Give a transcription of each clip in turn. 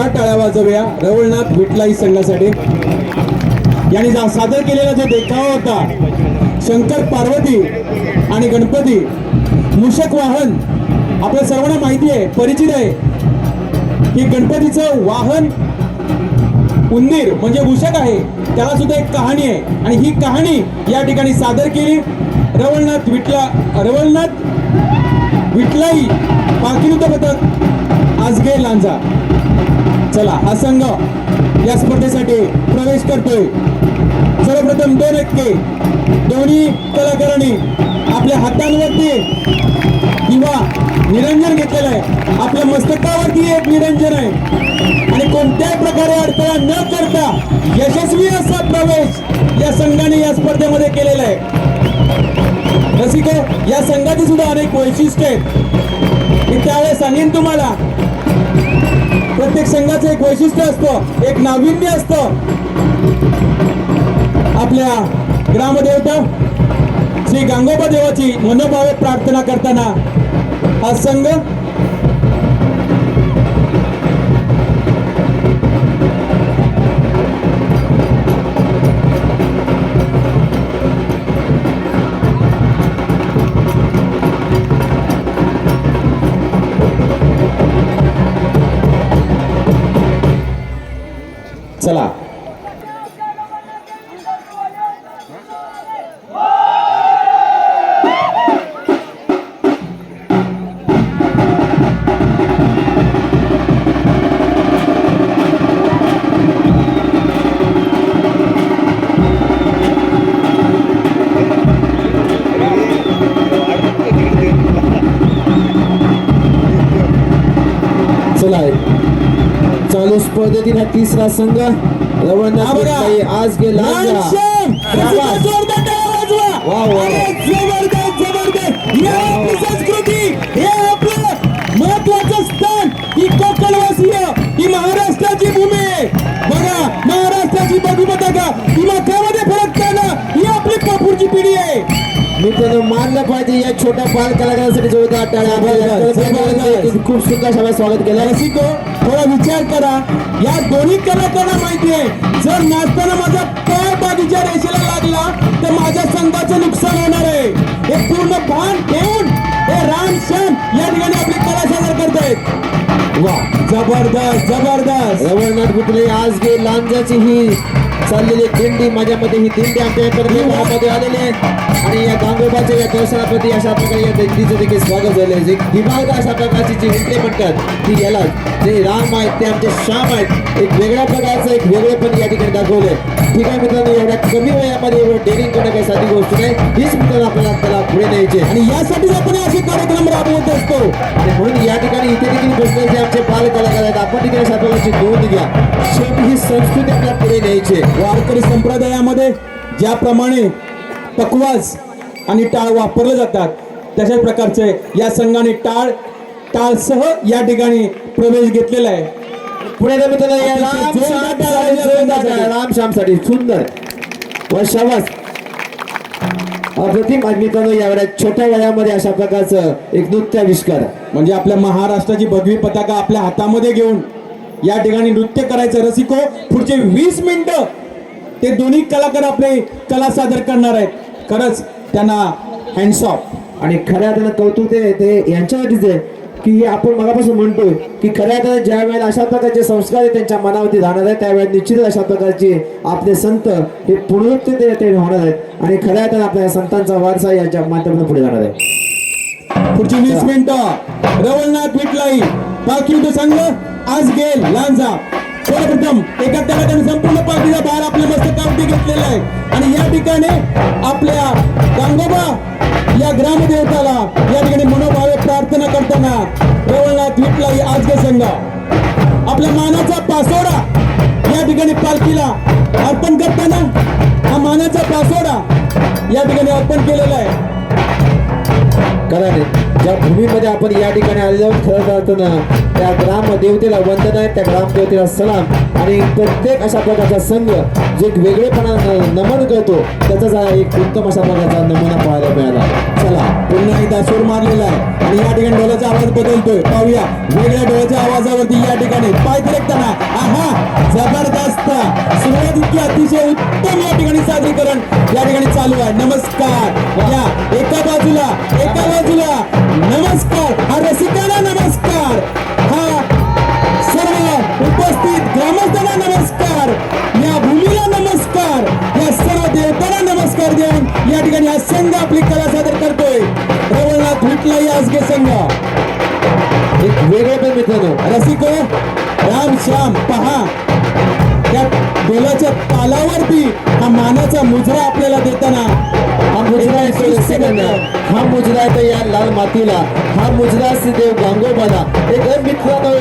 रसिको जोरदार टाळ्या वाजवूया? रवळनाथ विठलाई संघासाठी. यांनी सादर केलेला जो देखावा होता शंकर पार्वती आणि गणपती मूषक वाहन आपल्या सर्वांना माहिती आहे परिचित आहे की गणपतीचं वाहन उंदीर म्हणजे मूषक आहे त्याला सुद्धा एक कहाणी आहे. आणि ही कहाणी या ठिकाणी सादर केली. रवळनाथ विठला रवळनाथ विठलाई पाकिनुत पथक आजगे लांजा. चला हा संघ या स्पर्धेसाठी प्रवेश करतोय. सर्वप्रथम दोन एक्के दोन्ही कलाकारांनी आपल्या हातांवरती किंवा निरंजन घेतलेलं आहे. आपल्या मस्तकावरती एक निरंजन आहे. आणि कोणत्याही प्रकारे अडथळा न करता यशस्वी असा प्रवेश या संघाने या स्पर्धेमध्ये केलेला आहे. रसिक हो, या संघाची सुद्धा अनेक वैशिष्ट्य आहेत. मी त्यावेळेस सांगेन तुम्हाला प्रत्येक संघाचं एक वैशिष्ट्य असतं एक नाविन्य असतं. आपल्या ग्रामदेवता श्री गांगोबा देवाची मनोभावे प्रार्थना करताना हा संघ स्पर्धेतील हा तिसरा संघ रवळनाथ आज गेला. वा, वा. जबरदस्त जबरदस्त हे संस्कृती. हे आपलं महत्वाचं स्थान. ही कोकणवासीय ही. महाराष्ट्राची भूमी. आहे बघा महाराष्ट्राची बघू बघा. ही मखामध्ये फरक करणं ही आपली कापूरची पिढी आहे. मित्रांनो मानलं पाहिजे या छोट्या बाल कलाकारांसाठी जोरदार टाळ्या. खूप सुंदर सभा स्वागत केलं. रसिको थोडा विचार करा. या दोन्ही कलाकारांना माहिती आहे जर नाचताना माझा पाय बाजूच्या रेषेला लागला तर माझ्या संघाचं नुकसान होणार आहे. हे पूर्ण भान ठेवून हे राम श्याम या ठिकाणी आपली कला सादर करतायत. वा जबरदस्त जबरदस्त. रवळनाथ विठलाई आज गे लांजाची ही चाललेली दिंडी माझ्या मते ही दिंडी आमच्या इकडे गावामध्ये आलेली आहे आणि या गांगोबाच्या या दर्शनाप्रती अशा प्रकारे या दिंडीचं देखील स्वागत झाले जे दिमाग अशा प्रकारची जी हिंडे म्हणतात ती याला जे राम आहेत ते आमचे श्याम आहेत एक वेगळ्या प्रकारचं एक वेगळेपण या ठिकाणी दाखवलंय ठीक आहे मित्रांनो एवढ्या कमी वयामध्ये एवढं डेअरिंग करणं काही साधी गोष्ट नाही. हीच मित्रांनो आपल्याला त्याला पुढे न्यायचे आणि यासाठीच आपण असे कार्यक्रम राबवत असतो. म्हणून या ठिकाणी इथे देखील जे आमचे बाल कलाकार आहेत आपण देखील अशा प्रकारची नोंद घ्या. शेवटी ही संस्कृती आपल्याला पुढे न्यायची. वारकरी संप्रदायामध्ये ज्याप्रमाणे पकवाज आणि टाळ वापरले जातात तशाच प्रकारचे या संघाने टाळ टाळसह या ठिकाणी प्रवेश घेतलेला आहे. पुढे त्या मित्रांनो या राम जोरदार श्याम टाळ्या साठी, वाजवा जोरदार त्यांच्यासाठी. टाळ्या, राम श्यामसाठी सुंदर. व शाबास. अप्रतिम मित्रांनो या वेळेला छोट्या वयामध्ये अशा प्रकारचं एक नृत्य आविष्कार म्हणजे आपल्या महाराष्ट्राची भगवी पताका आपल्या हातामध्ये घेऊन या ठिकाणी नृत्य करायचं रसिको पुढचे वीस मिनिटं ते दोन्ही कलाकार आपले कला सादर करणार आहेत. खरंच त्यांना हँड्स ऑफ आणि खऱ्या अर्थानं कौतुक ते ते यांच्यासाठीच आहे की हे आपण मगापासून म्हणतोय की खऱ्या अर्थानं ज्या वेळेला अशा प्रकारचे संस्कार हे त्यांच्या मनावरती राहणार आहेत त्यावेळेला निश्चितच अशा प्रकारचे आपले संत हे पुनरुत्ते ते होणार आहेत. आणि खऱ्या अर्थानं आपल्या संतांचा वारसा याच्या माध्यमातून पुढे जाणार आहे. पुढची वीस मिनिटं. रवळनाथ विटलाई पाकिट संघ? आज गेल लांजा सर्वप्रथम एका कलाकाराने संपूर्ण पार्टीचा बाहेर आपल्या मस्तकावरती घेतलेला आहे. आणि या ठिकाणी आपल्या गांगोबा या ग्रामदेवताला या ठिकाणी मनोभावे प्रार्थना करताना रवळनाथ आज गे संघ. आपल्या मानाचा पासोडा या ठिकाणी पालखीला अर्पण करताना हा मानाचा पासोडा या ठिकाणी अर्पण केलेला आहे. कारण ज्या भूमीमध्ये आपण या ठिकाणी आलेलो खरं ना त्या ग्राम देवतेला वंदन आहे त्या ग्रामदेवतेला सलाम आणि प्रत्येक अशा प्रकारचा संघ जे एक वेगळेपणा नमन करतो त्याचाच हा एक उत्तम अशा प्रकारचा नमुना पाहायला मिळाला. चला पुन्हा एकदा सूर मारलेला आहे. आणि या ठिकाणी डोळ्याचा आवाज बदलतोय. पाहूया वेगळ्या डोळ्याच्या आवाजावरती या ठिकाणी पाय थिरकताना आहा जबरदस्त. सुरुवात इतकी अतिशय उत्तम या ठिकाणी सादरीकरण या ठिकाणी चालू आहे. नमस्कार. या एका बाजूला एका बाजूला. नमस्कार. हा रसिकाला नमस्कार. हा सर्व उपस्थित ग्रामस्थांना नमस्कार. या ठिकाणी हा संघ आपली कला सादर करतोय. रवळनाथ विटला या आजगे संघ. एक वेगळे पण मित्रांनो रसिको राम श्याम पहा. त्या ढोलाच्या तालावरती हा मानाचा मुजरा आपल्याला देताना हा मुजरा येतो हा मुजरा येतो या लाल मातीला. हा मुजरा देव गांगोबाला. एक मित्रांनो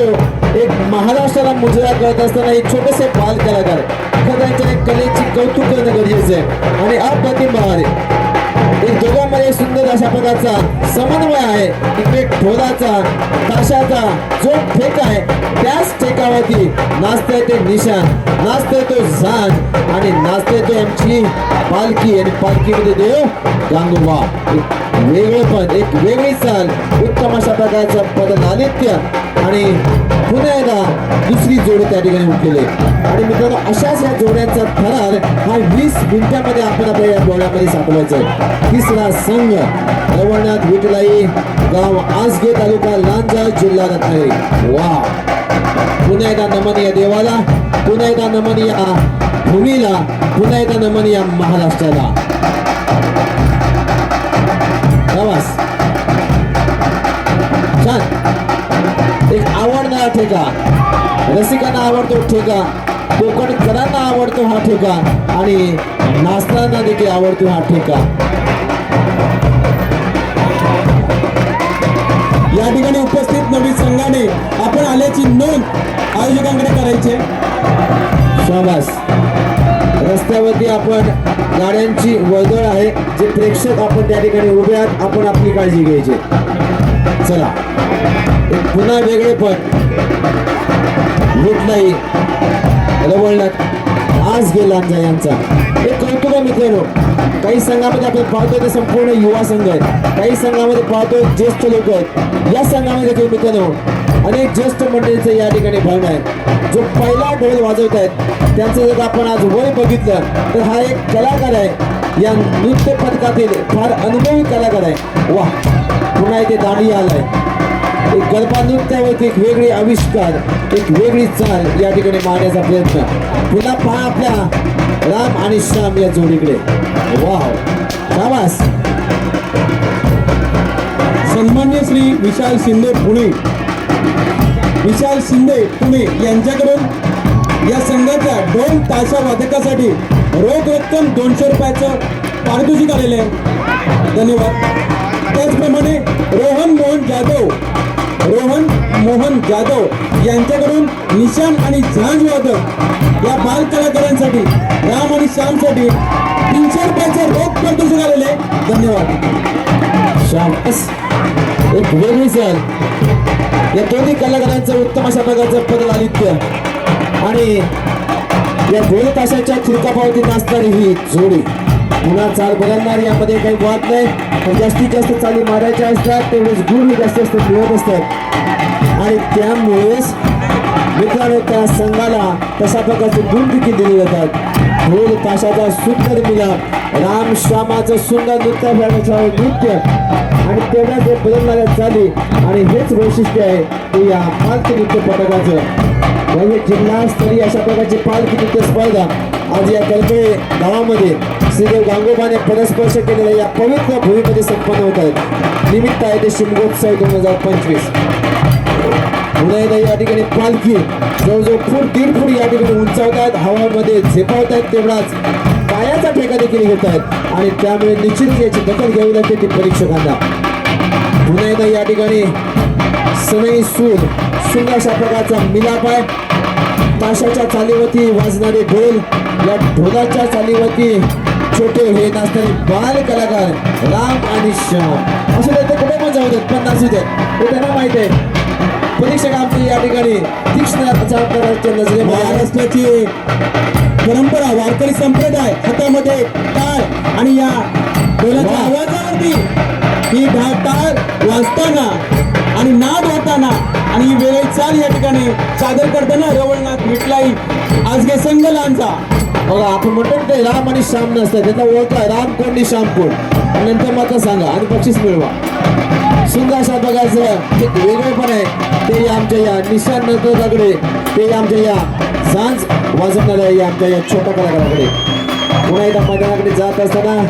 एक महाराष्ट्राला मुजरा करत असताना एक छोटेसे बाल कलाकार. एखाद्याच्या कलेची कौतुक करणं गरजेचं आहे. आणि अप्रतिम आहे. एक दोघांमध्ये सुंदर अशा प्रकारचा समन्वय आहे. इकडे ढोलाचा ताशाचा जो ठेका आहे त्याच ठेकावरती नाचतंय ते निशाण नाचतंय तो झान आणि नाचतंय तो आमची पालखी. आणि पालखीमध्ये देव गांगोबा एक वेगळं पण एक वेगळी चाल. उत्तम अशा प्रकारचं पद नालित्य आणि पुन्हा एकदा दुसरी जोडी त्या ठिकाणी उठलेली आणि मित्रांनो अशाच या जोड्यांचा थरार हा वीस मिनिटांमध्ये आपण आपल्या या डोळ्यामध्ये सापडायचा आहे. तिसरा संघ रवळनाथ विठलाई गाव आसगे तालुका लांजा जिल्हा रत्नागिरी. वा पुन्हा एकदा नमन या देवाला पुन्हा एकदा नमन या भूमीला पुन्हा एकदा नमन या महाराष्ट्राला. प्रवास एक आवडणारा ठेका. रसिकांना आवडतो ठेका. कोकणकरांना आवडतो हा ठेका. आणि नाचताना देखील आवडतो हा ठेका. या ठिकाणी उपस्थित नवीन संघाने आपण आल्याची नोंद आयोजकांकडे करायची शाबास. रस्त्यावरती आपण गाड्यांची वर्दळ आहे जे प्रेक्षक आपण त्या ठिकाणी उभे आहात आपण आपली काळजी घ्यायची. चला. एक पुन्हा वेगळे पण नाही रवळनाथ आज गेला यांचा. हे कौतुक आहे मित्रांनो काही संघामध्ये आपण पाहतोय ते संपूर्ण युवा संघ आहेत. काही संघामध्ये पाहतोय ज्येष्ठ लोक आहेत. या संघामध्ये काही मित्रांनो अनेक ज्येष्ठ मंडळींचं या ठिकाणी भावना आहे जो पहिला ढोल वाजवत आहेत त्यांचं जर आपण आज वय बघितलं तर हा एक कलाकार आहे. या नृत्य पथकातील फार अनुभवी कलाकार आहे. वा पुन्हा इथे दाढी आलाय. एक गरबा नृत्यावरती एक वेगळी आविष्कार एक वेगळी चाल या ठिकाणी मारण्याचा प्रयत्न. पुन्हा पहा आपल्या राम आणि श्याम या जोडीकडे. वाव. शाबास. सन्मान्य श्री विशाल शिंदे पुणे. विशाल शिंदे पुणे यांच्याकडून या संघाच्या दोन ताशा वादकासाठी रोख रक्कम दोनशे रुपयाचं पारितोषिक आलेले आहे. धन्यवाद. त्याचप्रमाणे रोहन मोहन जाधव रोहन मोहन जाधव यांच्याकडून निशान आणि झांज वादक या बाल कलाकारांसाठी राम आणि श्यामसाठी तीनशे रुपयाचे रोख पारितोषिक आलेले आहे. धन्यवाद. श्याम एक वेगळी सर या दोन्ही कलाकारांचं उत्तम अशा प्रकारचं पदलालित्य आणि या दोन ताशाच्या चिरकापावती नाचणारी ही जोडी. पुन्हा चाल बदलणार यामध्ये काही वाद नाही. पण जास्तीत जास्त चाली मारायच्या असतात तेवढेच गुण जास्तीत जास्त मिळत असतात. आणि त्यामुळेच मित्रांनो त्या संघाला तशा प्रकारचे गुण देखील दिले जातात. ढोल ताशाचा सुंदर मिलाप राम श्यामाचं सुंदर नृत्य फेडण्याचं नृत्य. आणि तेवढ्याच हे बदलणाऱ्या चाली आणि हेच वैशिष्ट्य आहे ते या पालखी नृत्य पथकाचं. म्हणजे जिल्हास्तरीय अशा प्रकारची पालखी नृत्य स्पर्धा आज या कल्पे गावामध्ये श्रीदेव गांगोबाने पदस्पर्श केलेल्या या पवित्र भूमीमध्ये संपन्न होत आहेत. निमित्त आहे ते शिमगोत्सव दोन हजार पंचवीस. पुन्हा या ठिकाणी पालखी जवळजवळ फूट दीड फूट या ठिकाणी उंचावत आहेत हवामध्ये झेपावत आहेत तेवढाच. पायाचा ठेका देखील घेत आहेत. आणि त्यामुळे निश्चित याची दखल घ्यावी लागते ती परीक्षकांना. पुन्हा एकदा या ठिकाणी सनई सूर सुंदर अशा प्रकारचा मिलाप आहे ताशाच्या चालीवरती वाजणारे ढोल या ढोलाच्या चालीवरती छोटे हे नाचणारे बाल कलाकार राम आणि श्याम असं ते कुठे देत पन्नास देत हे त्यांना माहीत आहे परीक्षक आमचे या ठिकाणी तीक्ष्ण नजरेमध्ये आहेत. महाराष्ट्राची परंपरा वारकरी संप्रदाय हातामध्ये टाळ आणि या ढोलाच्या वा. आवाजावरती ही टाळ वाजताना आणि नाद होताना आणि ही चाल या ठिकाणी सादर करताना रवळनाथ विटलाई आजगे संघ लांजा बघा आपण म्हणतो ते राम आणि श्याम नसतात त्याचा ओळख आहे. राम कोण आणि श्याम कोण? आणि नंतर मात्र सांगा आणि बक्षीस मिळवा. सुंदर अशा प्रकारचं एक वेगळेपण आहे. ते आमच्या या निशान नंतरकडे ते आमच्या या सांज वाजवणाऱ्या या आमच्या या छोट्या कलाकाराकडे. पुन्हा एकदा मैदानाकडे जात असताना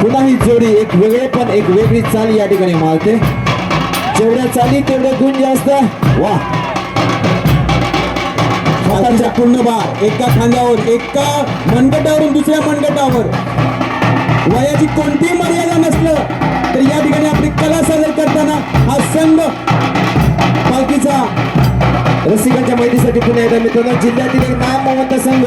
पुन्हा ही जोडी एक वेगळेपण एक वेगळी चाल या ठिकाणी मारते. जेवढ्या चाली तेवढ्या गुण जास्त. वा हाताच्या पूर्ण बार एका खांद्यावर एका मनगटावरून दुसऱ्या मनगटावर. वयाची कोणतीही मर्यादा नसलं तर या ठिकाणी आपली कला सादर करताना हा संघ पालखीचा रसिकांच्या माहितीसाठी पुन्हा एकदा मित्रांनो जिल्ह्यातील एक नामवंत संघ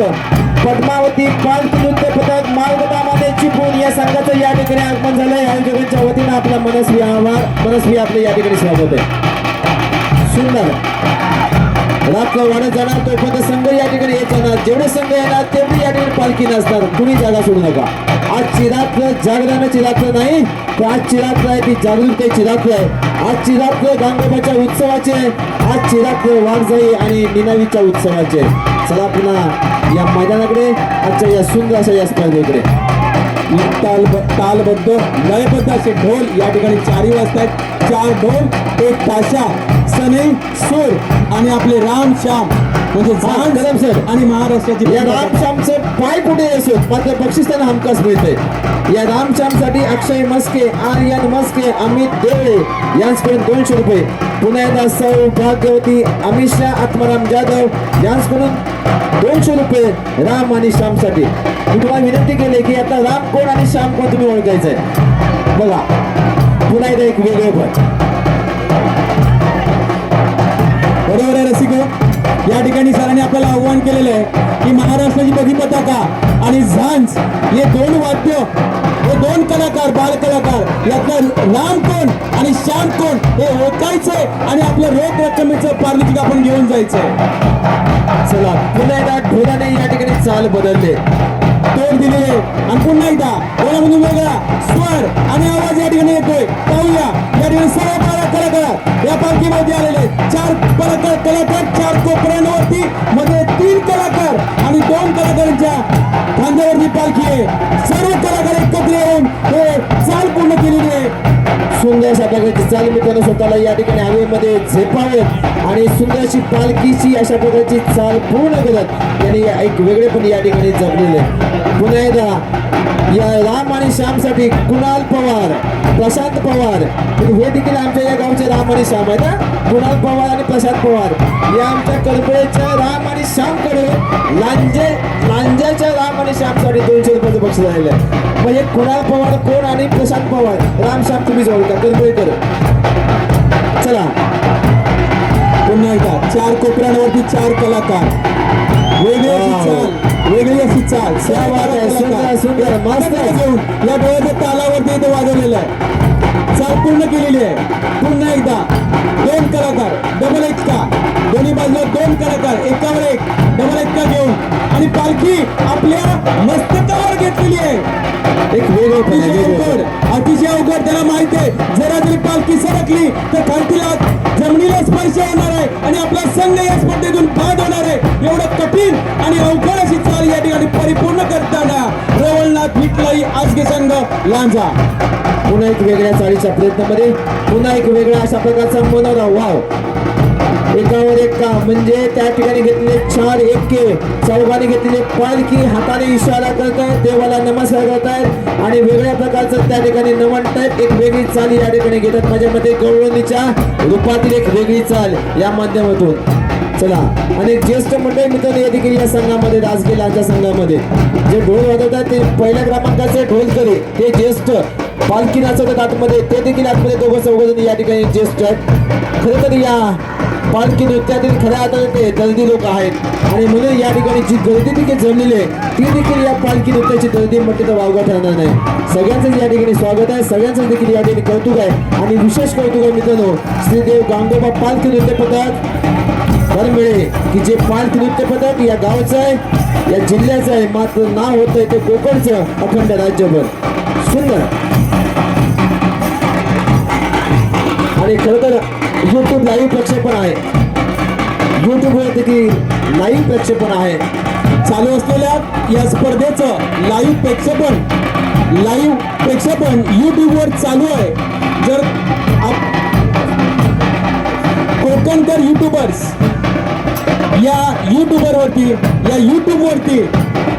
पद्मावती पालखी नृत्य पथक मालगटामध्ये चिपून या संघाचं या ठिकाणी आगमन झालंय आयोजकांच्या वतीनं आपला मनस्वी आभार मनस्वी आपले या ठिकाणी स्वागत आहे. सुंदर. रात्र वाढत जाणार तोपर्यंत संघ या ठिकाणी येत जाणार. जेवढे संघ येणार तेवढी या ठिकाणी पालखी नसणार कुणी जागा सोडू नका. आजची रात्र जागरणाची रात्र नाही तर आजची रात्र आहे ती जागरूकतेची रात्र आहे. आजची रात्र गांगोबाच्या उत्सवाची आहे. आजची रात्र वाघजाई आणि निनावीच्या उत्सवाची आहे. चला पुन्हा या मैदानाकडे आजच्या या सुंदर अशा या स्पर्धेकडे. ताल तालबद्ध लयबद्ध असे ढोल या ठिकाणी चारही वाजतायत. चार ढोल एक ताशा. सनई सूर आणि आपले राम श्याम म्हणजे हा, कदम सर. आणि महाराष्ट्राची या रामश्यामचे पाय कुठे असो मात्र बक्षीस त्यांना हमखास मिळते. या रामश्यामसाठी अक्षय मस्के आर्यन मस्के अमित देवळे यांच्याकडून दोनशे रुपये. पुन्हा एकदा सौभाग्यवती अमिषा आत्माराम जाधव यांच्याकडून दोनशे रुपये राम आणि श्यामसाठी. मी तुम्हाला विनंती केली की आता राम कोण आणि श्याम कोण तुम्ही ओळखायचंय? बघा पुन्हा एकदा एक वेगळे पण बरोबर आहे रसिको. या ठिकाणी सरांनी आपल्याला आव्हान केलेलं आहे की महाराष्ट्राची बधी पताका आणि झांज हे दोन वाद्य हे दोन कलाकार बाल कलाकार यातला राम कोण आणि श्याम कोण हे ओळखायचंय आणि आपलं रोख रकमेचं पार्लिक आपण घेऊन जायचंय. चला पुन्हा एकदा ढोलाने या ठिकाणी चाल बदलले तोड दिलेले आणि पुन्हा एकदा कोणामधून वेगळा स्वर आणि आवाज या ठिकाणी येतोय. पाहूया. या सर्व बारा कलाकार या पालखीमध्ये आलेले चार कलाकार कलाकार चार कोपऱ्यांवरती मध्ये तीन कलाकार आणि दोन कलाकारांच्या खांद्यावरती पालखी आहे. सर्व कलाकार एकत्र येऊन हे चाल पूर्ण केलेली आहे. सुंदर अशा प्रकारची चाल मित्रांनो स्वतःला या ठिकाणी हवेमध्ये झेपावेत आणि सुंदर अशी पालखीची अशा प्रकारची चाल पूर्ण करत त्यांनी एक वेगळे पण या ठिकाणी जपलेले पुन्हा एकदा या राम आणि श्यामसाठी कुणाल पवार प्रशांत पवार. हे देखील आमच्या या गावचे राम आणि श्याम आहेत ना कुणाल पवार आणि प्रशांत पवार. या आमच्या कल्पेच्या राम आणि श्यामकडे लांजे लांजाच्या राम आणि श्यामसाठी दोनशे रुपयाचं बक्षीस राहिलं आहे मग हे कुणाल पवार कोण आणि प्रशांत पवार? राम श्याम तुम्ही जाऊ का करपळेकर चला. पुन्हा एकदा चार कोपऱ्यांवरती चार कलाकार. सुंदर, सुंदर, मस्त. एकत्र घेऊन या डोळ्याच्या तालावरती इथे वाजवलेलं आहे पूर्ण केलेली आहे. पुन्हा एकदा दोन कलाकार डबल एक्का दोन्ही बाजूला दोन कलाकार एकावर एक डबल एक्का घेऊन. आणि पालखी आपल्या मस्तकावर घेतलेली आहे. एक वेगळं अतिशय अवघड त्याला माहिती आहे. जरा जरी पालखी सरकली तर खालतीला जमिनीला स्पर्श होणार आहे आणि आपला संघ या स्पर्धेतून बाद होणार आहे. एवढं कठीण आणि अवघड अशी चाल या ठिकाणी परिपूर्ण करताना रवळनाथ विटलाई आजगे संघ लांजा. पुन्हा एक वेगळ्या चाळीच्या प्रयत्नामध्ये पुन्हा एक वेगळा अशा प्रकारचा मनोरा वाव एकावर एक का म्हणजे त्या ठिकाणी घेतलेले चार एके चौघाने घेतलेले पालखी हाताने इशारा करतायत देवाला नमस्कार करतायत आणि वेगळ्या प्रकारचं त्या ठिकाणी नमनतायत एक वेगळी चाल या ठिकाणी घेतात. माझ्या मते गौरवणीच्या रूपातील एक वेगळी चाल या माध्यमातून. चला आणि ज्येष्ठ मंडळी मित्रांनो या देखील या संघामध्ये राजकीय संघामध्ये जे ढोल वाजवतात ते पहिल्या क्रमांकाचे ढोलकरी ते ज्येष्ठ पालखी नाचवतात आतमध्ये ते देखील आतमध्ये दोघं चौघजण या ठिकाणी ज्येष्ठ आहेत. खरं तर या पालखी नृत्यातील खऱ्या अर्थाने ते दर्दी लोक आहेत. आणि म्हणून या ठिकाणी जी गर्दी देखील जमलेली आहे ती देखील या पालखी नृत्याची गर्दी म्हटली तर वावगा ठरणार नाही. सगळ्यांचं या ठिकाणी स्वागत आहे सगळ्यांचं देखील या ठिकाणी कौतुक आहे. आणि विशेष कौतुक आहे मित्रांनो श्रीदेव गांगोबा पालखी नृत्य पथक. मिळे की जे पालखी नृत्य पथक या गावचं आहे या जिल्ह्याचं आहे मात्र नाव होतंय ते कोकणचं अखंड राज्यभर. सुंदर. आणि खरं तर युट्यूब लाईव्ह प्रक्षेपण आहे. युट्यूबवर देखील लाईव्ह प्रक्षेपण आहे. चालू असलेल्या या स्पर्धेचं लाईव्ह प्रेक्षेपण लाईव्ह प्रेक्षेपण युट्यूबवर चालू आहे. जर कोकणकर युट्यूबर्स या युट्यूबरवरती या युट्यूबवरती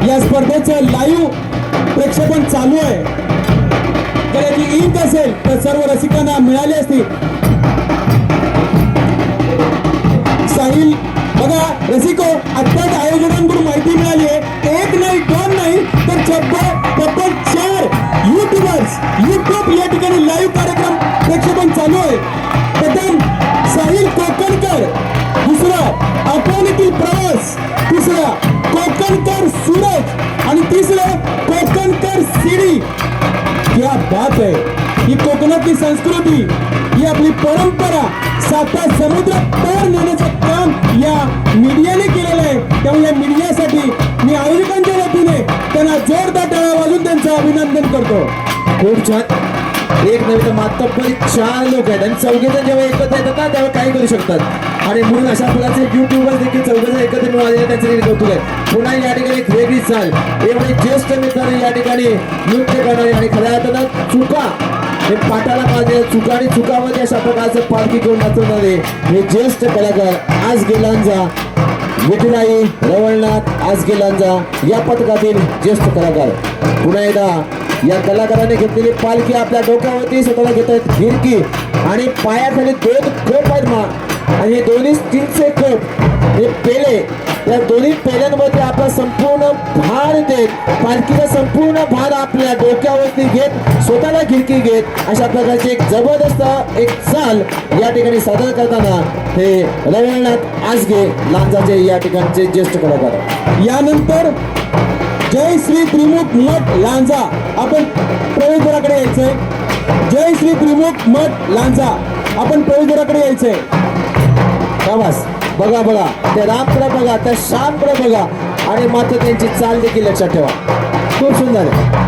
या स्पर्धेचं लाईव्ह प्रेक्षेपण चालू आहे. जर याची ईद असेल तर सर्व रसिकांना मिळाली असती. रसिको आत्ताच आयोजकांकडून माहिती मिळाली आहे. एक नाही दोन नाही तर तब्बल तब्बल चार. युट्यूबर्स युट्यूब या ठिकाणी लाईव्ह कार्यक्रम प्रक्षेपण चालू आहे. प्रथम साहिल कोकणकर. दुसरा अकोलीतील प्रवास. तिसरा कोकणकर सूरज. आणि तिसरं कोकणकर सिडी. क्या बात आहे. ही कोकणातली संस्कृती ही आपली परंपरा साता समुद्र पार नेण्याचं काम या मीडियाने केलेलं आहे. त्यामुळे मीडियासाठी मी आयोजकांच्या वतीने त्यांना जोरदार टाळा वाजून त्यांचं अभिनंदन करतो. खूप छान. एक नव्हे तर मातब्बरी चार लोक आहेत आणि चौघेजण जेव्हा एकत्र येतात ना तेव्हा काही करू शकतात. आणि म्हणून अशा प्रकारचे युट्यूबर देखील चौघेजण एकत्र मिळून आलेले त्यांचे कौतुक आहे. पुन्हा या ठिकाणी एक वेगळी चाल. एवढे ज्येष्ठ मित्रांनी या ठिकाणी नृत्य करणारे आणि खऱ्या अर्थात चुका. हे पाटाला माझे चुका आणि चुकामध्ये अशा प्रकारचं पालखी घेऊन नाचवणारे हे ज्येष्ठ कलाकार आज गेलांजा. विठुराई रवळनाथ आजगेलांजा या पथकातील ज्येष्ठ कलाकार. पुन्हा एकदा या कलाकाराने घेतलेली पालखी आपल्या डोक्यावरती स्वतःला घेत आहेत हिरकी आणि पायाखाली दोन खोप आहेत मा आणि हे दोन्ही स्टीलचे खोप हे पेले या दोन्ही पेल्यांमध्ये आपला संपूर्ण भार देत पालखीचा संपूर्ण भार आपल्या डोक्यावरती घेत स्वतःला खिडकी घेत अशा प्रकारची एक जबरदस्त एक चाल या ठिकाणी सादर करताना हे रवळनाथ आजगे लांजाचे या ठिकाणचे ज्येष्ठ कलाकार यानंतर जय श्री त्रिमुख मठ लांजा. आपण प्रवेशद्वाराकडे यायचंय. जय श्री त्रिमुख मठ लांजा. आपण प्रवेशद्वाराकडे यायचंय. प्रवास बघा बघा. ते रामकडे बघा त्या श्यामकडे बघा. आणि मात्र त्यांची चाल देखील लक्षात ठेवा. खूप सुंदर आहे.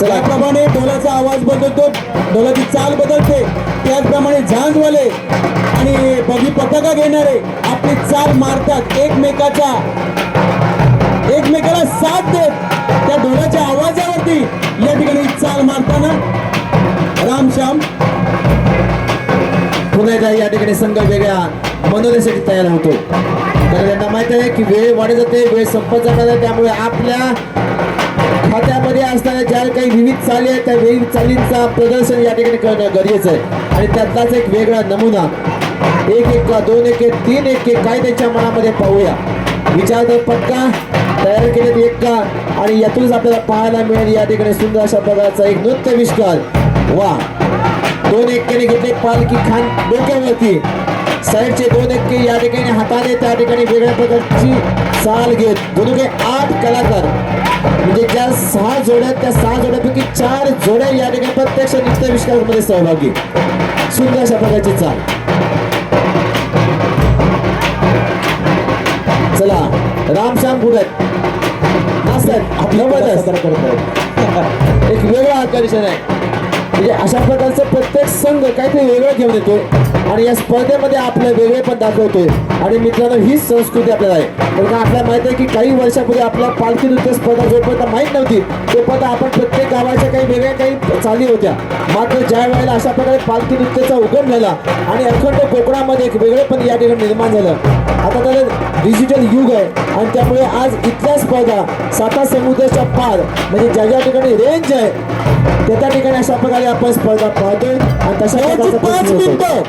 त्याप्रमाणे ढोलाचा आवाज बदलतो. ढोलाची चाल बदलते. त्याचप्रमाणे झांजवाले आणि बघी पताका घेणारे आपली चाल मारतात. एकमेकाच्या एकमेकाला साथ देत त्या ढोलाच्या आवाजावरती या ठिकाणी चाल मारताना वेगळा या ठिकाणी संघ वेगळ्या मनोदयासाठी तयार होतो. तर त्यांना माहीत आहे की वेळ वाढत जाते वेळ संपत जाणार आहे त्यामुळे आपल्या खात्यामध्ये असणाऱ्या ज्या काही विविध चाली आहेत त्या विविध चालींचा प्रदर्शन या ठिकाणी करणं गरजेचं आहे. आणि त्यातलाच एक वेगळा नमुना. एक एक का दोन एक एक तीन एक एक काय त्यांच्या मनामध्ये पाहूया. विचार तर पक्का तयार केलेत एक का? आणि यातूनच आपल्याला पाहायला मिळेल या ठिकाणी सुंदर अशा प्रकारचा एक नृत्य विष्कार. वा! दोन एक्केने घेतले पालखी खान डोक्यावरती. साईडचे दोन एक्के या ठिकाणी हाताने त्या ठिकाणी वेगळ्या प्रकारची चाल घेत. दोन आठ कलाकार. म्हणजे ज्या सहा जोड्या त्या सहा जोड्यापैकी चार जोड्या या ठिकाणी प्रत्यक्ष नृत्य विष्कारामध्ये सहभागी. सुंदर अशा प्रकारची चाल. चला रामश्याम कुठे नसतात आपलं एक वेगळा आकर्षण आहे. म्हणजे अशा प्रकारचं प्रत्येक संघ काहीतरी वेगळं घेऊन येतो आणि या स्पर्धेमध्ये आपलं वेगळे पण दाखवतोय. आणि मित्रांनो हीच संस्कृती आपल्याला आहे. कारण आपल्याला माहिती आहे की काही वर्षापूर्वी आपल्या पालखी नृत्य स्पर्धा जोपर्यंत माहीत नव्हती तोपर्यंत आपण प्रत्येक गावाच्या काही वेगळ्या काही चाली होत्या. मात्र ज्या वेळेला अशा प्रकारे पालखी नृत्याचा उगम झाला आणि अखंड कोकणामध्ये एक वेगळेपण या ठिकाणी निर्माण झालं. आता त्याला डिजिटल युग आहे आणि त्यामुळे आज इथल्या स्पर्धा साता समुद्राच्या पार म्हणजे ज्या ज्या ठिकाणी रेंज आहे त्या त्या ठिकाणी अशा प्रकारे आपण स्पर्धा पाहतोय. शेवटची पाच. मिनिटं.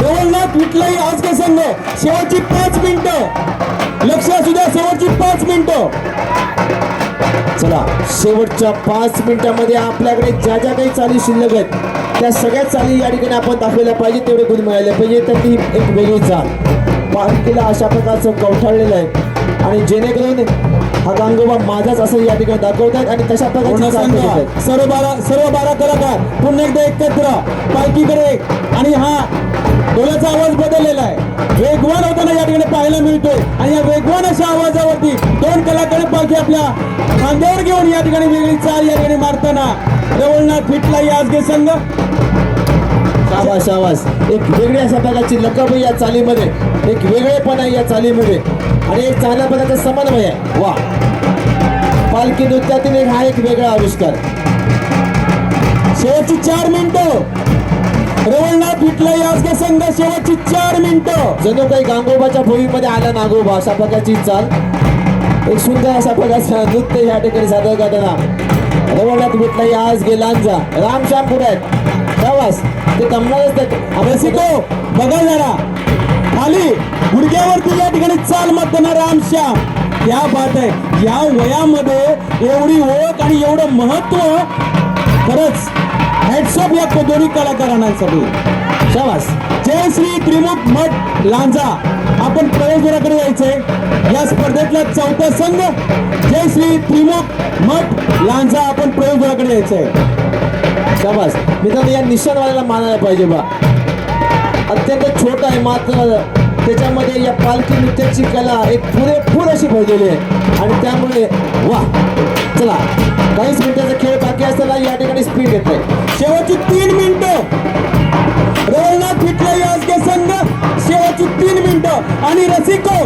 रवळनाथ विठलाई आज का संघ शेवटची पाच मिनिटं. लक्ष असू द्या शेवटची पाच मिनिटं. चला शेवटच्या पाच मिनिटांमध्ये आपल्याकडे ज्या ज्या काही चाली शिल्लक आहेत त्या सगळ्या चाली या ठिकाणी आपण दाखवल्या पाहिजे तेवढे गुण मिळाले पाहिजे. तर ती एक वेगळी चाल. पालखीला अशा प्रकारचं कवठाळलेलं आहे. आणि जेणेकरून हा गांगोबा माझाच असं या ठिकाणी दाखवतात आणि करत आहेत. सर्व बारा सर्व बारा कलाकार पुन्हा एकदा एकत्र पालखीकडे आणि हा डोळ्याचा आवाज बदललेला आहे. वेगवान होताना या ठिकाणी पाहायला मिळतोय. आणि या वेगवान अशा आवाजावरती दोन कलाकार पालखी आपल्या खांद्यावर घेऊन या ठिकाणी वेगळी चाल या ठिकाणी मारताना रवळनाथ फिटला आजगे संघ. शाबास शाबास. एक वेगळी अशा प्रकारची लकब या चालीमध्ये एक वेगळेपण आहे या चालीमध्ये. आणि एक चांगल्या प्रकारचा समन्वय आहे. वा. पालखी नृत्यातील एक हा एक वेगळा आविष्कार. शेवटची चार मिनिटं. रवळनाथ फिटला आजगे संघ शेवटची चार मिनिटं. जणू काही गांगोबाच्या भूमीमध्ये आला नागोबा अशा प्रकारची चाल. एक सुंदर अशा प्रकारचा नृत्य या ठिकाणी सादर करताना रवळनाथ विठला आज गेला रामश्याम पुढे आहेत. ते कमणारच ते रसिको बघा जरा. खाली. गुडघ्यावरती या ठिकाणी चाल मारताना रामश्याम या बात आहे. या वयामध्ये एवढी ओळख आणि एवढं महत्त्व खरंच हेडसॉप या दोन्ही कलाकारांसाठी. शाबास. जय श्री त्रिमुख मठ लांजा. आपण प्रवेशद्वाराकडे यायचंय या स्पर्धेतला चौथा संघ जय श्री त्रिमुख मठ लांजा. आपण प्रवेशद्वाराकडे यायचंय शाबास. मित्रांनो या निशाणवाल्याला मानायला पाहिजे बा. अत्यंत छोटा आहे मात्र त्याच्यामध्ये या पालखी नृत्याची कला एक पुरेपूर अशी भरलेली आहे. आणि त्यामुळे वा चला काहीच मिनिटाचा खेळ बाकी असताना या ठिकाणी स्पीड येत आहे. शेवटची तीन मिनिटं. रवळनाथ फिटला याजगे संघ. शेवटची तीन मिनिटं. आणि रसिको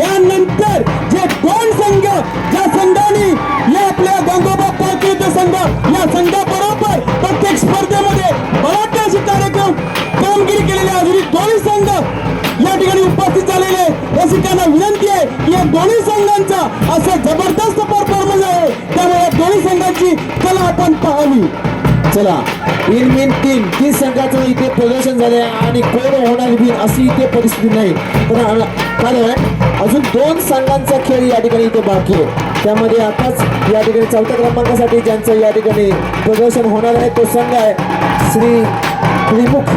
यानंतर जे दोन संघ ज्या संघाने या आपल्या गंगोबा पालखी संघ या संघाबरोबर प्रत्येक स्पर्धेमध्ये बराच अशी कार्यक्रम कामगिरी केलेली अजूनही दोन्ही संघ या ठिकाणी उपस्थित झालेले रसिकांना विनंती आहे की या दोन्ही संघांचा असा जबरदस्त परफॉर्मन्स आहे. त्यामुळे या दोन्ही संघांची कला आपण पाहावी. चला इन मिन तीन तीन संघाचं इथे प्रदर्शन झाले आणि कोण होणार बिन अशी इथे परिस्थिती नाही. पण कारण अजून दोन संघांचा खेळ या ठिकाणी इथे बाकी आहे. त्यामध्ये आताच या ठिकाणी चौथ्या क्रमांकासाठी ज्यांचं या ठिकाणी प्रदर्शन होणार आहे तो संघ आहे श्री त्रिमुख.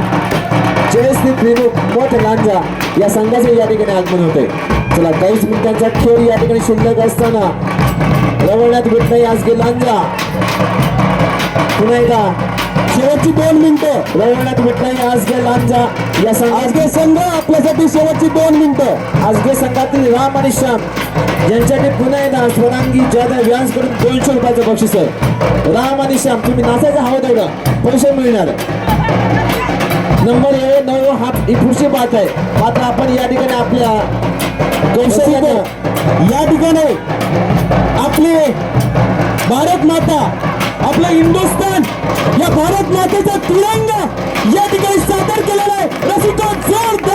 जय श्री त्रिमुख मोठ लांजा या संघाचे या ठिकाणी आगमन होते चला काहीच मिनिटांचा खेळ या ठिकाणी शिल्लक असताना रवळण्यात भेटणार आज गे लांजा पुन्हा एकदा शेवटची दोन मिनिटं रवळण्यात भेटणार आज गे लांजा या संघात आजगे संघ आपल्यासाठी शेवटची दोन मिनिटं. आजगे संघातील राम आणि श्याम यांच्यासाठी पुन्हा एकदा स्वरांगी जादा व्यास करून दोनशे रुपयाचं बक्षीस आहे. राम आणि श्याम तुम्ही नाचायचं हवं तेवढं. पैसे मिळणार. नंबर ए नऊ हा ही पुढची बात आहे. मात्र आपण या ठिकाणी आपल्या कौशल्यानं या ठिकाणी आपले भारत माता आपलं हिंदुस्थान या भारत मातेचा तिरंगा या ठिकाणी सादर केलेला आहे. रसिको जोरदार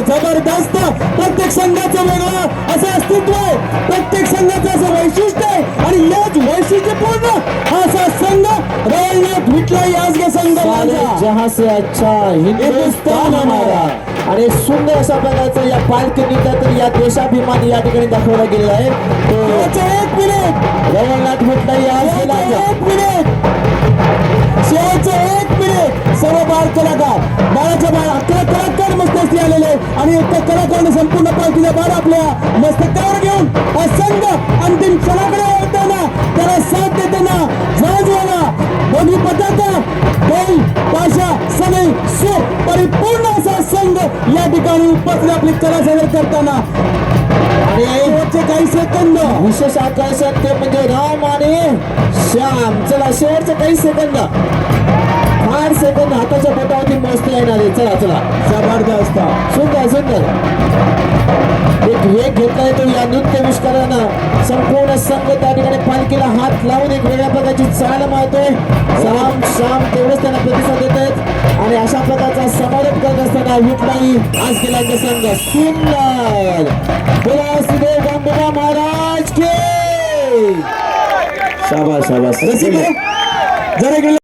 जबरदस्त जबरदस्त. प्रत्येक संघाचं वेगळं असं अस्तित्व आहे. प्रत्येक संघाचं असं वैशिष्ट्य आहे. आणि याच वैशिष्ट्यपूर्ण असा संघ रवळनाथ विठला याजगे संघ. जहां से अच्छा हिंदुस्तान हमारा. आणि सुंदर अशा प्रकारचं या पालखी नृत्यातून या देशाभिमान या ठिकाणी दाखवला गेलेला आहे. तो एक मिनिट रवळनाथ भेटला या एक मिनिट शेवटचं एक मिनिट सर्व बाळ कलाकार बाळाच्या बाळ अकरा कलाकार मस्तकी आलेले आणि एका कलाकाराने संपूर्ण पालखीचा बाळ आपल्या मस्तकावर घेऊन हा संघ अंतिम क्षणाकडे वळताना त्याला साथ देताना जहाजवाला दोन्ही पताका बैल पाशा सनई सो परिपूर्ण असा संघ या ठिकाणी उपस्थित आपली कला सादर करताना. आणि काही सेकंद. विशेष आकर्षण ते म्हणजे राम आणि श्याम. चला शेवटचे काही सेकंद. फार सेकंद हाताच्या बोटावरती मोजता येणार. आहे चला चला. जबरदस्त. सुंदर सुंदर. एक वेग घेतला येतो या नृत्य विष्कारानं संपूर्ण संघ त्या ठिकाणी पालखीला हात लावून एक वेगळ्या प्रकारची चाल मारतोय. श्याम श्याम तेवढंच त्यांना प्रतिसाद देत आहेत. आणि अशा प्रकारचा समारोप करत असताना विठलाई आज गेला संघ सुंदर! बोला श्रीदेव गांधीबा महाराज के! शाबास शाबास. रसिक जरा